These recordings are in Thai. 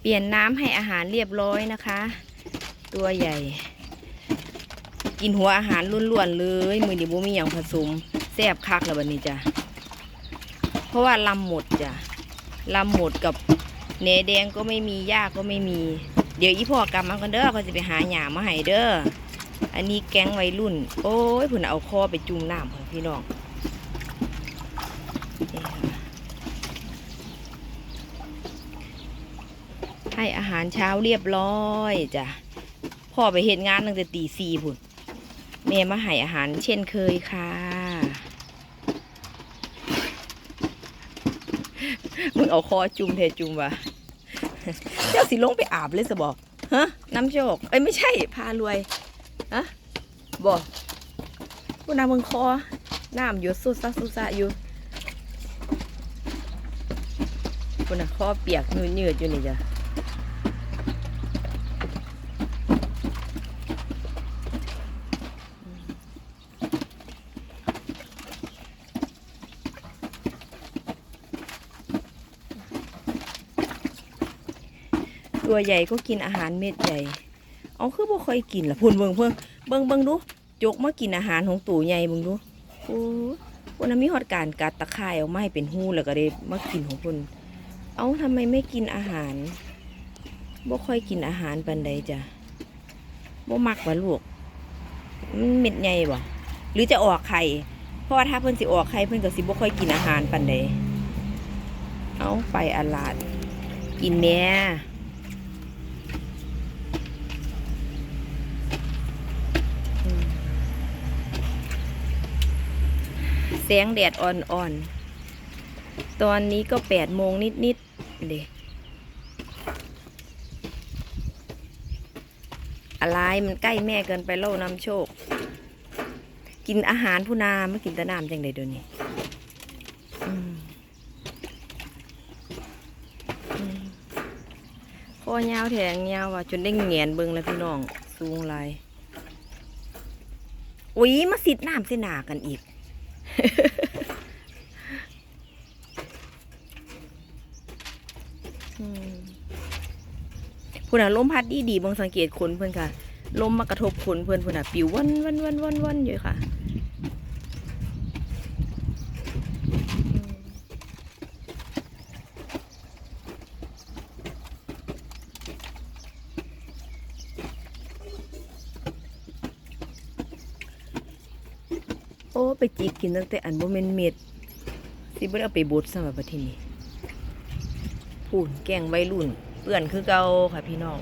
เปลี่ยนน้ำให้อาหารเรียบร้อยนะคะ ตัวใหญ่ กินหัวอาหารล้วนๆเลยมือนี้บ่มีอย่างผสมแซ่บคักแล้วบัดนี้จ้ะเพราะว่าลำหมดจ้ะลำหมดกับเนแดงก็ไม่มีหญ้าก็ไม่มี เดี๋ยวอีพ่อกลับมากันเด้อเขาจะไปหาหญ้ามาให้เด้ออันนี้แก๊งวัยรุ่น โอ้ยเพิ่นเอาคอไปจุ่มน้ำของพี่น้องนี่ค่ะ ให้อาหารเช้าเรียบร้อยจ้ะพ่อไปเห็นงานตั้งแต่ตีสี่พุ่นแม่มาให้อาหารเช่นเคยค่ะ มึงเอาคอจุ่มเทจุ่มวะเจ้าสิลงไปอาบเลยสบอกฮะน้ำโชคเอ้ยไม่ใช่พารวยฮะบอกกูน้ำมึงคอน้ำอยู่สุดซะสุดซะอยู่กูน่ะคอเปียกยืดยืดๆอยู่นี่จ้ะ ตัวใหญ่ก็กินอาหารเม็ดใหญ่ เอาคือบ่ค่อยกินล่ะพุ่นเบิ่งเพิ่งเบิ่งเบิ่งดูจกมากินอาหารของตู่ใหญ่เบิ่งดูโอ้วันนั้นมีฮอดการกัดตะไคร่ออาให้เป็นหูแล้วก็ได้มากินของพิ่นเอาทำไมไม่กินอาหารบ่ค่อยกินอาหารปานใดจ้ะบ่มักว่าลูกมันเม็ดใหญ่บ่หรือจะออกไข่เพราะว่าถ้าเพิ่นสิออกไข่เพิ่นก็สิบ่ค่อยกินอาหารปานใดเอาไปอาลาดกินแหน่อืมแสงแดดอ่อนๆ ตอนนี้ก็แปดโมงนิดๆเด็อะไรมันใกล้แม่เกินไปเล่านำโชค กินอาหารผู้นาไม่กินแต่น้ำจังใดเดี๋ยวนี้อืมอืมคอยาวแถงยาวว่ะจนได้เงียนเบิงแล้วพี่น้อง สูงหลายอุ้ยมาสิดน้ำเสหนากันอีก พุ่นอะลมพัดดีดีบางสังเกตขนเพื่อนค่ะ ลมมากระทบขนเพื่อนพุ่นอะ ปิววันวันวันวันวันอยู่ค่ะ ไปจิกกินตั้งแต่อันบ่แม่นเม็ดสิบ่ได้เอาไปบดสำหรับประเทศนี้พูนแกงวัยรุ่น เปื่อนคือเก่าค่ะพี่น้อง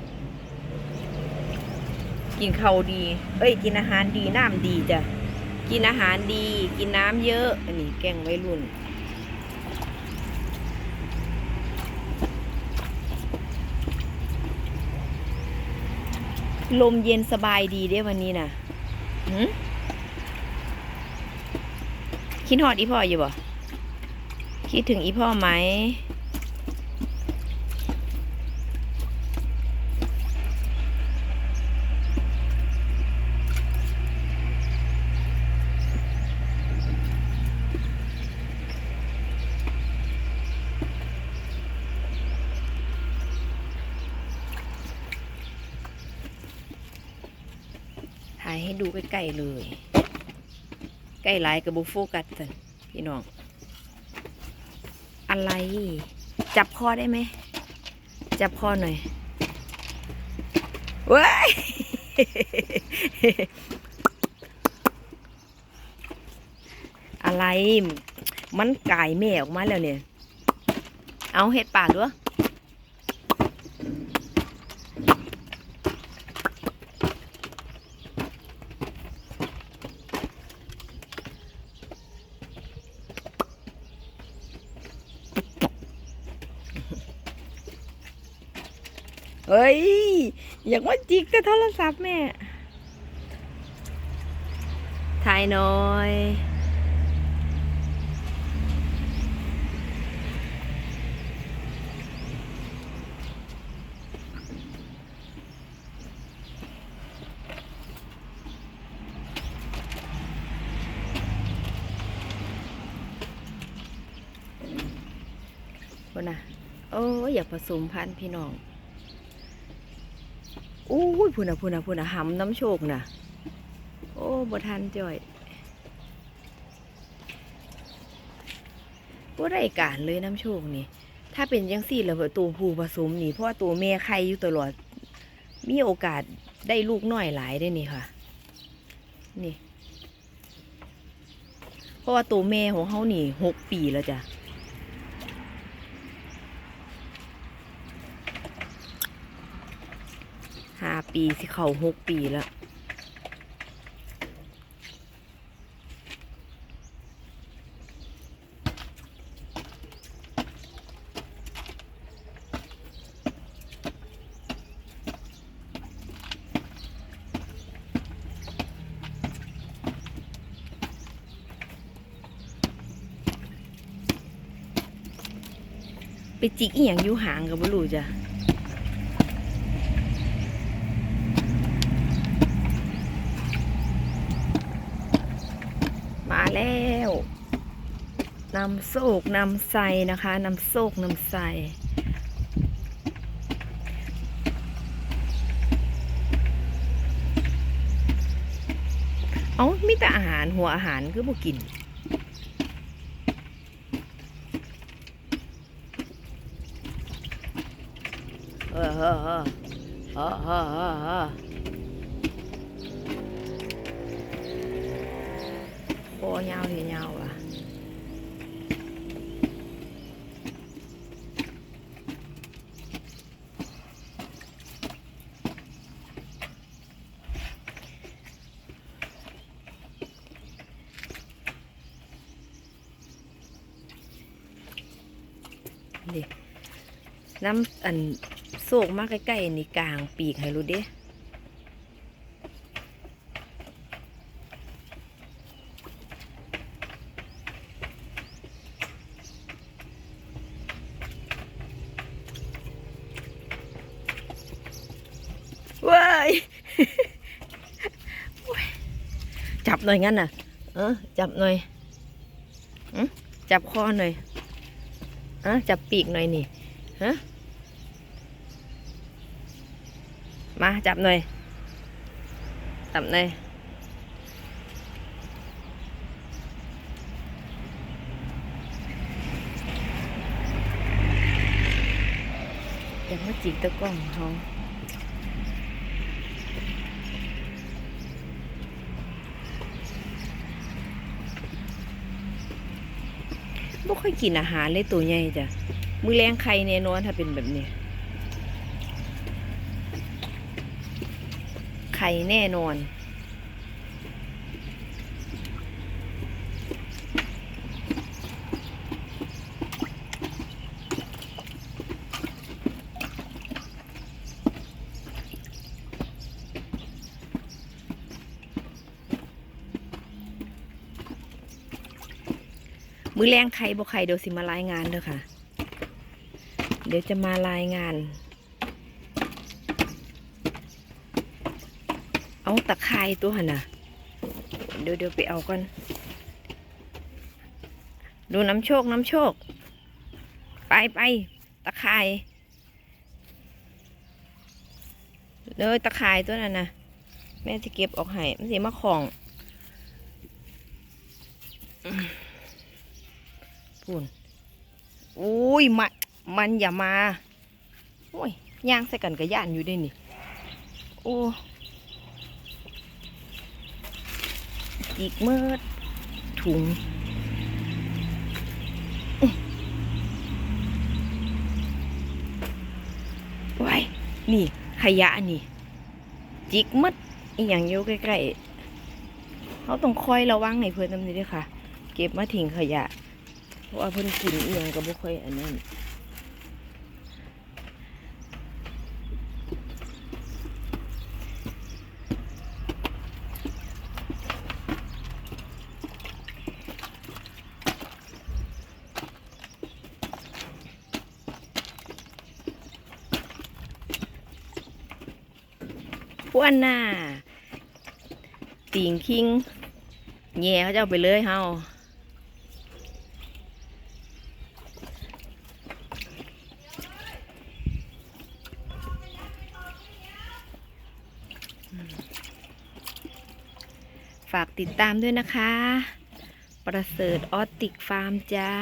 กินข้าวดี เอ้ย กินอาหารดีน้ำดีจ้ะกินอาหารดี กินน้ำเยอะ อันนี้แกงวัยรุ่นลมเย็นสบายดีเด้วันนี้นะหืม คิดฮอดอีพ่ออยู่บ่คิดถึงอีพ่อไหมถ่ายให้ดูใกล้ๆเลย ล้หลายกับบุโฟกัสกันพี่น้อง อะไร จับคอได้ไหม จับคอหน่อยเว้ยอะไร มันกายแม่ออกมาแล้วเนี่ย เอาเห็ดปากด้วย เฮ้ย อยากมาจิกแต่โทรศัพท์แม่ ถ่ายน่อยคนน่ะ โอ้ยอยากผสมพันธุ์พี่น้อง อ้ยพุ่นน่ะพุ่นน่ะพุ่นน่ะหำน้ำโชคน่ะ โอ้บ่ทันจ่อยบ่ได้การเลยน้ำโชคนี่ ถ้าเป็นจังซี่แล้วตัวผู้ผสมนี่ เพราะว่าตัวแม่ไข่อยู่ตลอด มีโอกาสได้ลูกน้อยหลายได้นี่ค่ะ นี่ เพราะว่าตัวแม่ของเขานี่หกปีแล้วจ้ะ ห้าปีสิเขาหกปีแล้ว ไปจิกอีหยังอยู่หางกับบลูจ้ะ มาแล้ว นำโศกนำไซนะคะนำโศกนำไซเอามีแต่อาหารหัวอาหารคือบ่กิน เออเออเออเออเออเออเออโอ้ยาวเหียาวอะ ดิน้ำอันโศกมากใกล้ๆนี่กลางปีกให้รู้เด้ว้ายโอ้ยจับหน่อยงั้นน่ะ เออ จับหน่อยอ๋อจับคอหน่อย อะจับปีกหน่อยนี่ฮะมาจับหน่อยจับหน่อยอย่ามาจิกตะกล้องเขา ไม่ค่อยกินอาหารเลยตัวใหญ่จ้ะมือแรงไข่แน่นอนถ้าเป็นแบบนี้ไข่แน่นอน มือแรงไข่บ่ไข่เดี๋ยวสิมารายงานเด้อค่ะ เดี๋ยวจะมารายงาน เอาตะไคร่ตัวหน่ะเดี๋ยวเดี๋ยวไปเอากัน ดูน้ำโชคน้ำโชค ไปไปตะไคร่เลยตะไคร่ตัวนั้นนะแม่จะเก็บออกให้มันสิมาของ พูนอุ้ยมันมันอย่ามาโอ้ยย่างใส่กันกับย่านอยู่ได้นี่โอ้อีกเมื่อถุงไว้นี่ ขยะนี่ จิกมัดอีหยังอยู่ใกล้ๆเขาต้องคอยระวังให้เพื่อนตำนี้ด้วยค่ะ เก็บมาทิ้งขยะ เพราะว่าเพิ่นกินเอียงก็บ่ค่อยอันนั้นพวนหน้าติงคิงแย่เขาจะเอาไปเลยเฮา ฝากติดตามด้วยนะคะ ประเสริฐออติกฟาร์มจ้า